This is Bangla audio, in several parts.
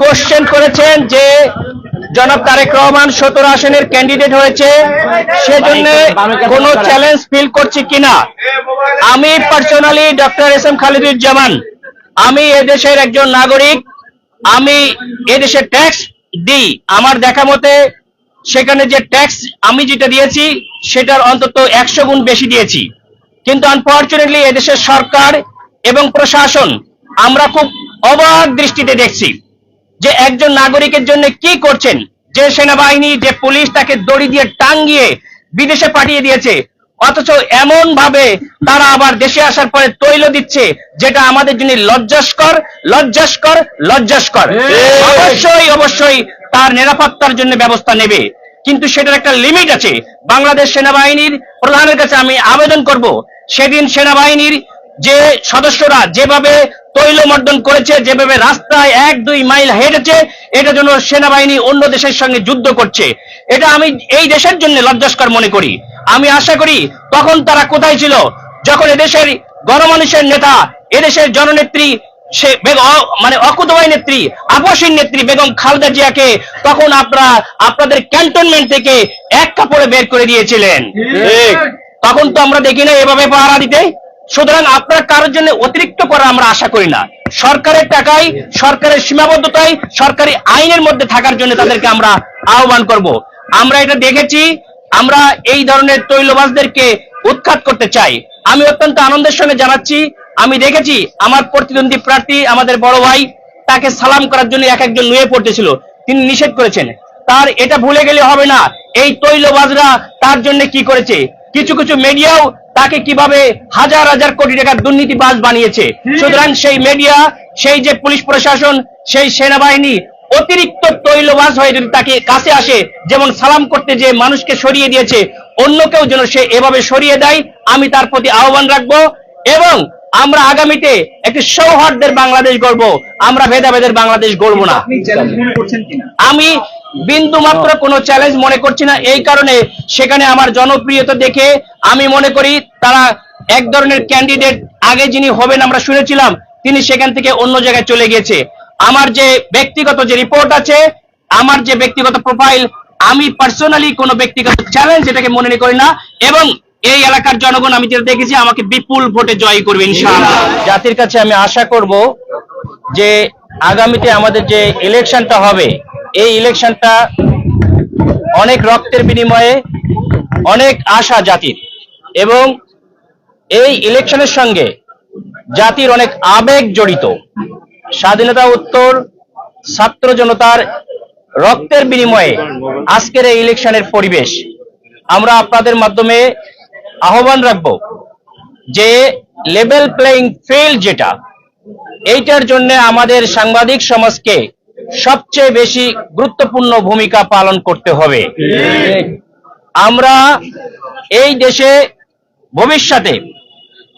কোশ্চেন করেছেন যে জনাব তারেক রহমান সতেরো আসনের ক্যান্ডিডেট হয়েছে। সেজন্য কোনো চ্যালেঞ্জ ফিল করছি কিনা? আমি personally doctor S M Khaliduzzaman. আমি এদেশের একজন নাগরিক। আমি এদেশে ট্যাক্স দিই। আমার দেখা মতে সেখানে যে ট্যাক্স আমি যেটা দিয়েছি, সেটার অন্তত একশো গুণ বেশি দিয়েছি। কিন্তু আনফর্চুনেটলি এদেশের সরকার এবং প্রশাসন আমরা খুব অবাক দৃষ্টিতে দেখছি। যে একজন নাগরিকের জন্য কি করছেন? যে সেনাবাহিনী যে পুলিশ তাকে দড়ি দিয়ে টাঙ্গিয়ে বিদেশে পাঠিয়ে দিয়েছে। অথচ এমন ভাবে তারা আবার দেশে আসার পরে তৈল দিচ্ছে যেটা আমাদের জন্য লজ্জাস্কর লজ্জাস্কর লজ্জাস্কর। অবশ্যই অবশ্যই তার নিরাপত্তার জন্য ব্যবস্থা নেবে। কিন্তু সেটার একটা লিমিট আছে। বাংলাদেশ সেনাবাহিনীর প্রধানের কাছে আমি আবেদন করব। সেদিন সেনাবাহিনীর যে সদস্যরা যেভাবে তৈলমর্দন করেছে যেভাবে রাস্তায় এক দুই মাইল হেঁটেছে এটা জন্য সেনাবাহিনী অন্য দেশের সঙ্গে যুদ্ধ করছে। এটা আমি এই দেশের জন্য লজ্জাস্কর মনে করি। আমি আশা করি তখন তারা কোথায় ছিল যখন এদেশের গণমানুষের নেতা এদেশের জননেত্রী সে মানে অকুতবাই নেত্রী আপসীর নেত্রী বেগম খালেদা জিয়াকে তখন আপনারা আপনাদের ক্যান্টনমেন্ট থেকে এক কাপড়ে বের করে দিয়েছিলেন। তখন তো আমরা দেখি না এভাবে পাহারা দিতে। সুতরাং আপনারা কারোর জন্য অতিরিক্ত করা আমরা আশা করি না। সরকারের টাকায়, সরকারের সীমাবদ্ধতায়, সরকারি আইনের মধ্যে থাকার জন্য তাদেরকে আমরা আহ্বান করব। আমরা এটা দেখেছি, আমরা এই ধরনের তৈলবাজদেরকে উৎখাত করতে চাই। আমি অত্যন্ত আনন্দের সঙ্গে জানাচ্ছি, আমি দেখেছি আমার প্রতিদ্বন্দ্বী প্রার্থী, আমাদের বড় ভাই, তাকে সালাম করার জন্য এক একজন নুয়ে পড়তেছিল। তিনি নিষেধ করেছেন। তার এটা ভুলে গেলে হবে না। এই তৈলবাজরা তার জন্য কি করেছে? কিছু কিছু মিডিয়াও তাকে কীভাবে হাজার হাজার কোটি টাকার দুর্নীতিবাজ বানিয়েছে। সুতরাং সেই মিডিয়া সেই যে পুলিশ প্রশাসন সেই সেনাবাহিনী অতিরিক্ত তৈলবাজ হয়ে যদি তাকে কাছে আসে যেমন সালাম করতে যে মানুষকে সরিয়ে দিয়েছে অন্য কেউ যেন সে এভাবে সরিয়ে দেয় আমি তার প্রতি আহ্বান রাখব এবং আমরা আগামীতে একটি সৌহার্দ্যের বাংলাদেশ গড়বো। আমরা ভেদাভেদের বাংলাদেশ গড়বো না। আমি বিন্দু মাত্র কোনো চ্যালেঞ্জ মনে করছি না। এই কারণে সেখানে আমার জনপ্রিয়তা দেখে আমি মনে করি তারা এক ধরনের ক্যান্ডিডেট আগে যিনি হবেন আমরা শুনেছিলাম তিনি সেখান থেকে অন্য জায়গায় চলে গেছে আমার যে ব্যক্তিগত যে রিপোর্ট আছে আমার যে ব্যক্তিগত প্রোফাইল আমি পার্সোনালি কোনো ব্যক্তিগত চ্যালেঞ্জ এটাকে মনে করি না। এবং এই এলাকার জনগণ আমি যেটা দেখেছি আমাকে বিপুল ভোটে জয় করবে ইনশাআল্লাহ। জাতির কাছে আমি আশা করব যে আগামীতে আমাদের যে ইলেকশনটা হবে এই ইলেকশনটা অনেক রক্তের বিনিময়ে অনেক আশা জাতির। এবং এই ইলেকশনের সঙ্গে জাতির অনেক আবেগ জড়িত। স্বাধীনতা উত্তর ছাত্র জনতার রক্তের বিনিময়ে আজকের এই ইলেকশনের পরিবেশ আমরা আপনাদের মাধ্যমে আহ্বান রাখব যে লেভেল প্লেইং ফিল্ড যেটা, এইটার জন্য আমাদের সাংবাদিক সমাজকে সবচেয়ে বেশি গুরুত্বপূর্ণ ভূমিকা পালন করতে হবে। আমরা এই দেশে ভবিষ্যতে,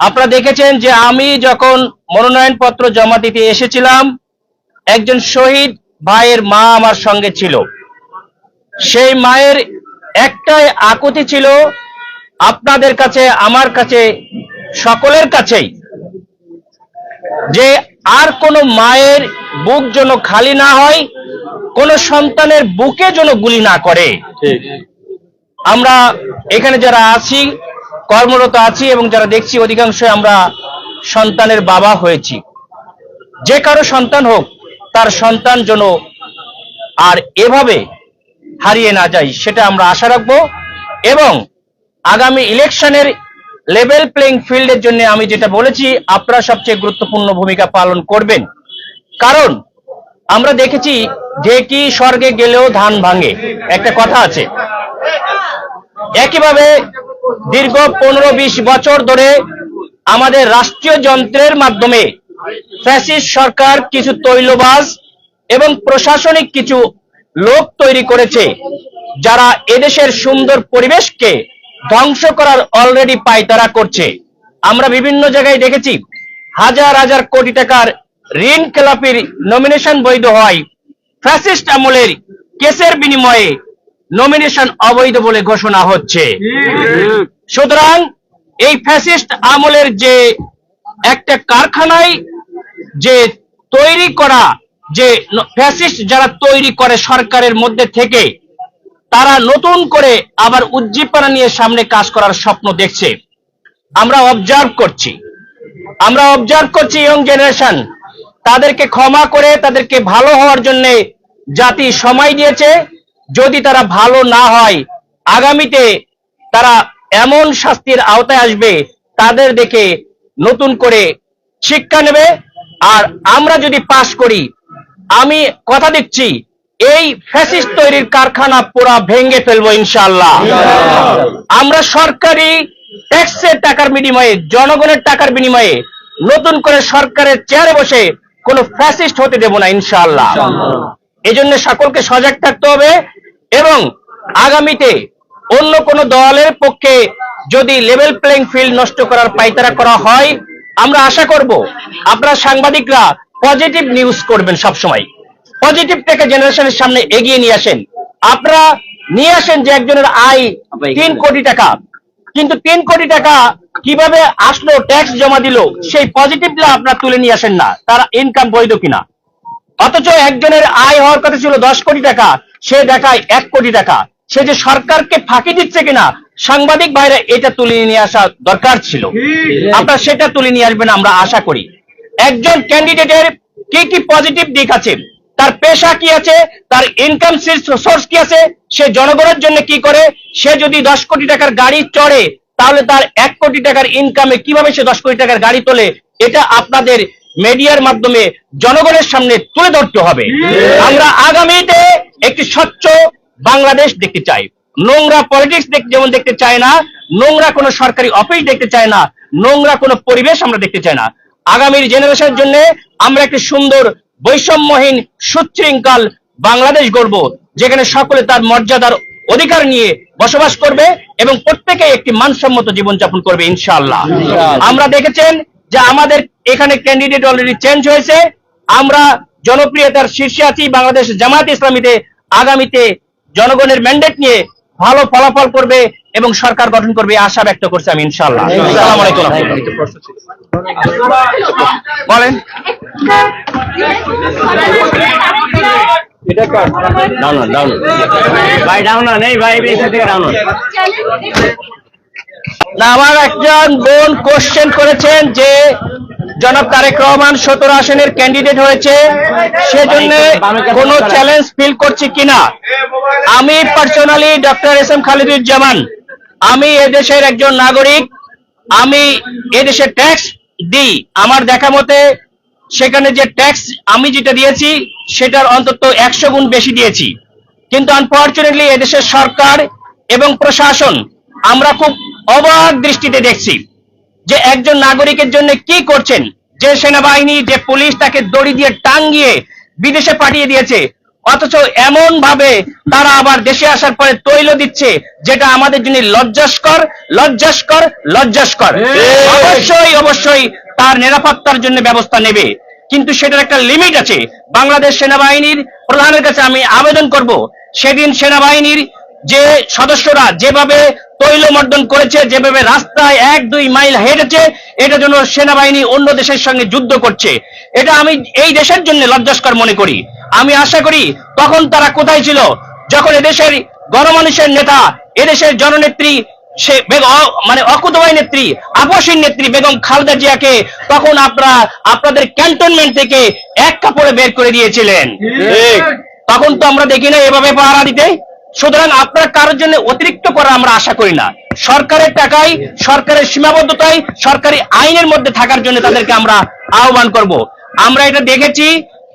আপনারা দেখেছেন যে আমি যখন মনোনয়নপত্র জমা দিতে এসেছিলাম, একজন শহীদ ভাইয়ের মা আমার সঙ্গে ছিল। সেই মায়ের একটাই আকুতি ছিল, আপনাদের কাছে, আমার কাছে, সকলের কাছেই, যে আর কোনো মায়ের বুক যেন খালি না হয় কোনো সন্তানের বুকে যেন গুলি না করে। আমরা এখানে যারা আছি কর্মরত আছি এবং যারা দেখছি অধিকাংশ আমরা সন্তানের বাবা হয়েছি। যে কারও সন্তান হোক তার সন্তান যেন আর এভাবে হারিয়ে না যায় সেটা আমরা আশা রাখব। এবং আগামী ইলেকশনের লেভেল প্লেইং ফিল্ডের জন্য আমি যেটা বলেছি আপনারা সবচেয়ে গুরুত্বপূর্ণ ভূমিকা পালন করবেন। কারণ আমরা দেখেছি যে কি স্বর্গে গেলেও ধান ভাঙে। একটা কথা আছে। একইভাবে দীর্ঘ পনেরো বিশ বছর ধরে আমাদের রাষ্ট্রীয় যন্ত্রের মাধ্যমে ফ্যাসিস্ট সরকার কিছু তৈলবাজ এবং প্রশাসনিক কিছু লোক তৈরি করেছে, যারা এদেশের সুন্দর পরিবেশকে ধ্বংস করার অলরেডি পায়তারা করছে। আমরা বিভিন্ন জায়গায় দেখেছি, হাজার হাজার কোটি টাকার ঋণ খেলাপির নমিনেশন বৈধ হয়। ফ্যাসিস্ট আমলের কেসের বিনিময়ে নমিনেশন অবৈধ বলে ঘোষণা হচ্ছে। সুতরাং এই ফ্যাসিস্ট আমলের যে একটা কারখানায় যে তৈরি করা, যে ফ্যাসিস্ট যারা তৈরি করে সরকারের মধ্যে থেকে, তারা নতুন করে আবার উজ্জীবনা নিয়ে সামনে কাজ করার স্বপ্ন দেখছে। আমরা অবজার্ভ করছি। আমরা অবজার্ভ করছি ইয়ং জেনারেশন তাদেরকে ক্ষমা করে, তাদেরকে ভালো হওয়ার জন্য জাতি সময় দিয়েছে। যদি তারা ভালো না হয়, আগামীতে তারা এমন শাস্তির আওতায় আসবে, তাদের দেখে নতুন করে শিক্ষা নেবে। আর আমরা যদি পাশ করি, আমি কথা দিচ্ছি, এই ফ্যাসিস্ট তৈরির কারখানা পুরা ভেঙে ফেলব ইনশাআল্লাহ। আমরা সরকারি ট্যাক্সের টাকার বিনিময়ে, জনগণের টাকার বিনিময়ে নতুন করে সরকারের চেয়ারে বসে কোন ফ্যাসিস্ট হতে দেব না ইনশাআল্লাহ। এই জন্য সকলকে সজাগ থাকতে হবে এবং আগামীতে অন্য কোন দলের পক্ষে যদি লেভেল প্লেইং ফিল্ড নষ্ট করার পাইতারা করা হয় আমরা আশা করব আপনারা সাংবাদিকরা পজিটিভ নিউজ করবেন সব সবসময় পজিটিভটাকে জেনারেশনের সামনে এগিয়ে নিয়ে আসেন। আপনারা নিয়ে আসেন যে একজনের আয় তিন কোটি টাকা। কিন্তু তিন কোটি টাকা কীভাবে আসলো ট্যাক্স জমা দিল, সেই পজিটিভটা আপনারা তুলে নিয়ে আসেন না। তার ইনকাম বৈধ কিনা। অথচ একজনের আয় হওয়ার কথা ছিল দশ কোটি টাকা, সে দেখায় এক কোটি টাকা। সে যে সরকারকে ফাঁকি দিচ্ছে কিনা, সাংবাদিক ভাইরা এটা তুলে নিয়ে আসা দরকার ছিল। আপনারা সেটা তুলে নিয়ে আসবেন, আমরা আশা করি। একজন ক্যান্ডিডেটের কি কি পজিটিভ দিক আছে? তার পেশা কি আছে? তার ইনকাম সোর্স কি আছে? সে জনগণের জন্য কি করে? সে যদি দশ কোটি টাকার গাড়ি চড়ে তাহলে তার এক কোটি টাকার ইনকামে কীভাবে সে দশ কোটি টাকার গাড়ি তোলে? এটা আপনাদের মিডিয়ার মাধ্যমে জনগণের সামনে তুলে ধরতে হবে। আমরা আগামীতে একটি স্বচ্ছ বাংলাদেশ দেখতে চাই। নোংরা পলিটিক্স যেমন দেখতে চাই না নোংরা কোনো সরকারি অফিস দেখতে চাই না নোংরা কোনো পরিবেশ আমরা দেখতে চাই না। আগামীর জেনারেশনের জন্য আমরা একটি সুন্দর বৈষম্যহীন সুশৃঙ্খল বাংলাদেশ গড়ব যেখানে সকলে তার মর্যাদার অধিকার নিয়ে বসবাস করবে এবং প্রত্যেকে একটি মানসম্মত জীবনযাপন করবে ইনশাআল্লাহ। আমরা দেখেছেন যে আমাদের এখানে ক্যান্ডিডেট অলরেডি চেঞ্জ হয়েছে। আমরা জনপ্রিয়তার শীর্ষে আছি। বাংলাদেশ জামাত ইসলামীতে আগামীতে জনগণের ম্যান্ডেট নিয়ে ভালো ফলাফল করবে এবং সরকার গঠন করবে আশা ব্যক্ত করছি আমি ইনশাআল্লাহ। আসসালামু আলাইকুম বলেন ডাউন ডাউন ভাই ডাউন নেই ভাই এখান থেকে ডাউন আমার একজন বোন কোশ্চেন করেছেন যে জনাব তারেক রহমান সতেরো আসনের ক্যান্ডিডেট হয়েছে সেজন্য কোনো চ্যালেঞ্জ ফিল করছি কিনা? আমি personally doctor S M Khaliduzzaman আমি এদেশের একজন নাগরিক আমি এদেশে ট্যাক্স দিই। আমার দেখা মতে সেখানে যে ট্যাক্স আমি যেটা দিয়েছি, সেটার অন্তত একশো গুণ বেশি দিয়েছি। কিন্তু আনফর্চুনেটলি এদেশের সরকার এবং প্রশাসন আমরা খুব অবাক দৃষ্টিতে দেখছি যে একজন নাগরিকের জন্য কি করছেন, যে সেনাবাহিনী, যে পুলিশ তাকে দড়ি দিয়ে টাঙ্গিয়ে বিদেশে পাঠিয়ে দিয়েছে। অথচ এমন ভাবে তারা আবার দেশে আসার পরে তৈল দিচ্ছে যেটা আমাদের জন্য লজ্জাস্কর লজ্জাস্কর লজ্জাস্কর। অবশ্যই অবশ্যই তার নিরাপত্তার জন্য ব্যবস্থা নেবে। কিন্তু সেটার একটা লিমিট আছে। বাংলাদেশ সেনাবাহিনীর প্রধানের কাছে আমি আবেদন করব। সেদিন সেনাবাহিনীর যে সদস্যরা যেভাবে তৈলমর্দন করেছে যেভাবে রাস্তায় এক দুই মাইল হেঁটেছে এটা জন্য সেনাবাহিনী অন্য দেশের সঙ্গে যুদ্ধ করছে। এটা আমি এই দেশের জন্য লজ্জাস্কর মনে করি। আমি আশা করি তখন তারা কোথায় ছিল? যখন এদেশের গণমানুষের নেতা এদেশের জননেত্রী সে মানে অকুতবাই নেত্রী আপসীর নেত্রী বেগম খালেদা জিয়াকে তখন আপনারা আপনাদের ক্যান্টনমেন্ট থেকে এক কাপড়ে বের করে দিয়েছিলেন। তখন তো আমরা দেখি না এভাবে পাহারা দিতে। সুতরাং আপনারা কারোর জন্য অতিরিক্ত করা আমরা আশা করি না। সরকারের টাকায় সরকারের সীমাবদ্ধতায় সরকারি আইনের মধ্যে থাকার জন্য তাদেরকে আমরা আহ্বান করব। আমরা এটা দেখেছি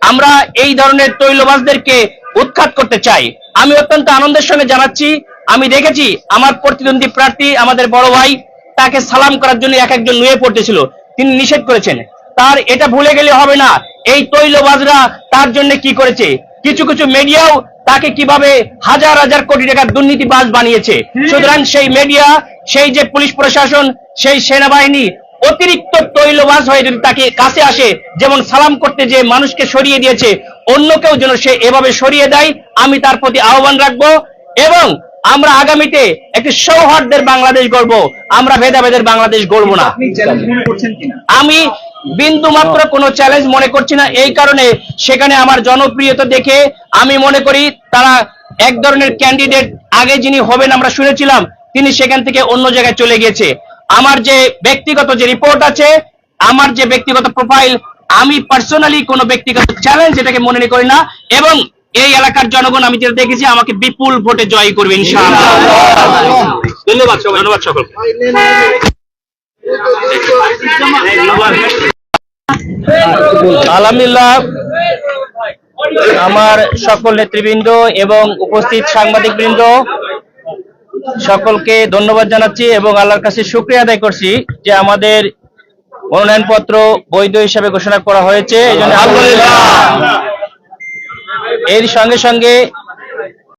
আমরা এই ধরনের তৈলবাজদেরকে উৎখাত করতে চাই। আমি অত্যন্ত আনন্দের সঙ্গে জানাচ্ছি, আমি দেখেছি আমার প্রতিদ্বন্দ্বী প্রার্থী, আমাদের বড় ভাই, তাকে সালাম করার জন্য এক একজন নুয়ে পড়তেছিল। তিনি নিষেধ করেছেন। তার এটা ভুলে গেলে হবে না, এই তৈলবাজরা তার জন্য কি করেছে? কিছু কিছু মিডিয়াও তাকে কীভাবে হাজার হাজার কোটি টাকার দুর্নীতিবাজ বানিয়েছে? সুতরাং সেই মিডিয়া, সেই যে পুলিশ প্রশাসন, সেই সেনাবাহিনী অতিরিক্ত তৈলবাজ হয়ে যদি তাকে কাছে আসে যেমন সালাম করতে যে মানুষকে সরিয়ে দিয়েছে অন্য কেউ যেন সে এভাবে সরিয়ে দেয় আমি তার প্রতি আহ্বান রাখব। এবং আমরা আগামীতে একটি সৌহার্দ্যের বাংলাদেশ গড়ব। আমরা ভেদাভেদের বাংলাদেশ গড়ব না। আমি বিন্দু মাত্র কোনো? চ্যালেঞ্জ মনে করছি না। এই কারণে সেখানে আমার জনপ্রিয়তা দেখে আমি মনে করি তারা এক ধরনের ক্যান্ডিডেট আগে যিনি হবেন আমরা শুনেছিলাম তিনি সেখান থেকে অন্য জায়গায় চলে গেছে আমার যে ব্যক্তিগত যে রিপোর্ট আছে আমার যে ব্যক্তিগত প্রোফাইল আমি পার্সোনালি কোনো ব্যক্তিগত চ্যালেঞ্জ এটাকে মনে করি না। এবং এই এলাকার জনগণ আমি যেটা দেখেছি আমাকে বিপুল ভোটে জয় করবে ইনশাআল্লাহ। ধন্যবাদ সবাই ধন্যবাদ সকলকে। আলহামদুলিল্লাহ আমার সকল নেতৃবৃন্দ এবং উপস্থিত সাংবাদিক বৃন্দ সকলকে ধন্যবাদ জানাচ্ছি এবং আল্লাহর কাছে শুক্রিয়া আদায় করছি যে আমাদের মনোনয়নপত্র বৈধ হিসাবে ঘোষণা করা হয়েছে। এই জন্য আলহামদুলিল্লাহ। এর সঙ্গে সঙ্গে